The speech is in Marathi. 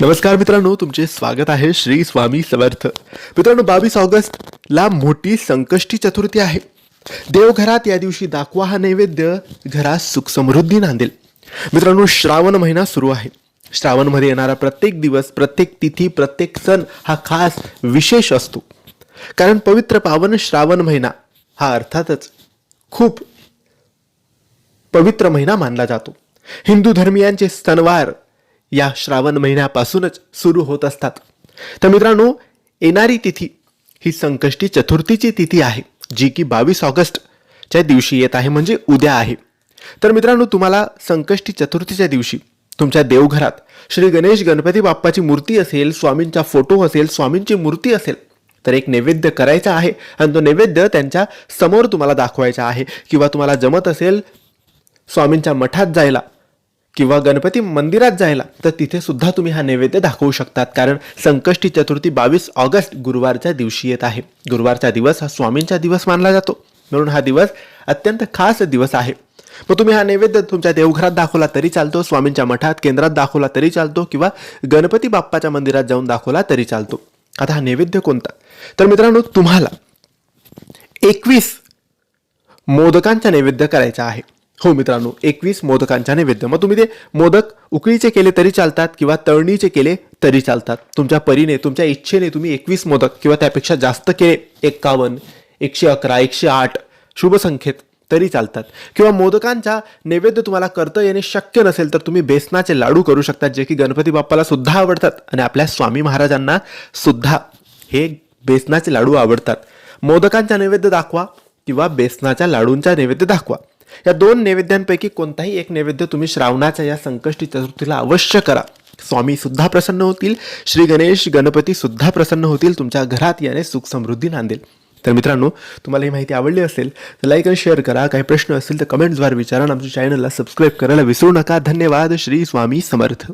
नमस्कार मित्रांनो तुमचे स्वागत आहे श्री स्वामी समर्थ. मित्रांनो बावीस ऑगस्टला मोठी संकष्टी चतुर्थी आहे. देवघरात या दिवशी दाखवा हा नैवेद्य घरात सुख समृद्धी नांदेल. मित्रांनो श्रावण महिना सुरू आहे. श्रावणमध्ये येणारा प्रत्येक दिवस प्रत्येक तिथी प्रत्येक सण हा खास विशेष असतो. कारण पवित्र पावन श्रावण महिना हा अर्थातच खूप पवित्र महिना मानला जातो. हिंदू धर्मियांचे सणवार या श्रावण महिन्यापासूनच सुरू होत असतात. तर मित्रांनो येणारी तिथी ही संकष्टी चतुर्थीची तिथी आहे जी की बावीस ऑगस्टच्या दिवशी येत आहे म्हणजे उद्या आहे. तर मित्रांनो तुम्हाला संकष्टी चतुर्थीच्या दिवशी तुमच्या देवघरात श्री गणेश गणपती बाप्पाची मूर्ती असेल स्वामींचा फोटो असेल स्वामींची मूर्ती असेल तर एक नैवेद्य करायचा आहे आणि तो नैवेद्य त्यांच्यासमोर तुम्हाला दाखवायचा आहे. किंवा तुम्हाला जमत असेल स्वामींच्या मठात जायला किंवा गणपती मंदिरात जायला तर तिथे सुद्धा तुम्ही हा नैवेद्य दाखवू शकतात. कारण संकष्टी चतुर्थी बावीस ऑगस्ट गुरुवारच्या दिवशी येत आहे. गुरुवारचा दिवस हा स्वामींचा दिवस मानला जातो. म्हणून हा दिवस अत्यंत खास दिवस आहे. मग तुम्ही हा नैवेद्य तुमच्या देवघरात दाखवला तरी चालतो स्वामींच्या मठात केंद्रात दाखवला तरी चालतो किंवा गणपती बाप्पाच्या मंदिरात जाऊन दाखवला तरी चालतो. आता हा नैवेद्य कोणता? तर मित्रांनो तुम्हाला एकवीस मोदकांचा नैवेद्य करायचा आहे. हो मित्रांनो एकवीस मोदकांच्या नैवेद्य. मग तुम्ही ते मोदक उकळीचे केले तरी चालतात किंवा तळणीचे केले तरी चालतात. तुमच्या परीने तुमच्या इच्छेने तुम्ही एकवीस मोदक किंवा त्यापेक्षा जास्त केले एक्कावन्न एकशे अकरा एकशे आठ शुभसंख्येत तरी चालतात. किंवा मोदकांचा नैवेद्य तुम्हाला करता येणे शक्य नसेल तर तुम्ही बेसनाचे लाडू करू शकतात जे की गणपती बाप्पाला सुद्धा आवडतात आणि आपल्या स्वामी महाराजांना सुद्धा हे बेसनाचे लाडू आवडतात. मोदकांचा नैवेद्य दाखवा किंवा बेसनाच्या लाडूंचा नैवेद्य दाखवा. या दोन नैवेद्यांपैकी कोणताही एक नैवेद्य तुम्ही श्रावणाच्या या संकष्टी चतुर्थीला अवश्य करा. स्वामी सुद्धा प्रसन्न होतील श्री गणेश गणपती सुद्धा प्रसन्न होतील तुमच्या घरात याने सुख समृद्धी नांदेल. तर मित्रांनो तुम्हाला ही माहिती आवडली असेल तर लाईक आणि शेअर करा. काही प्रश्न असतील तर कमेंट्सद्वारे विचारा आमच्या चॅनलला सबस्क्राईब करायला विसरू नका. धन्यवाद. श्री स्वामी समर्थ.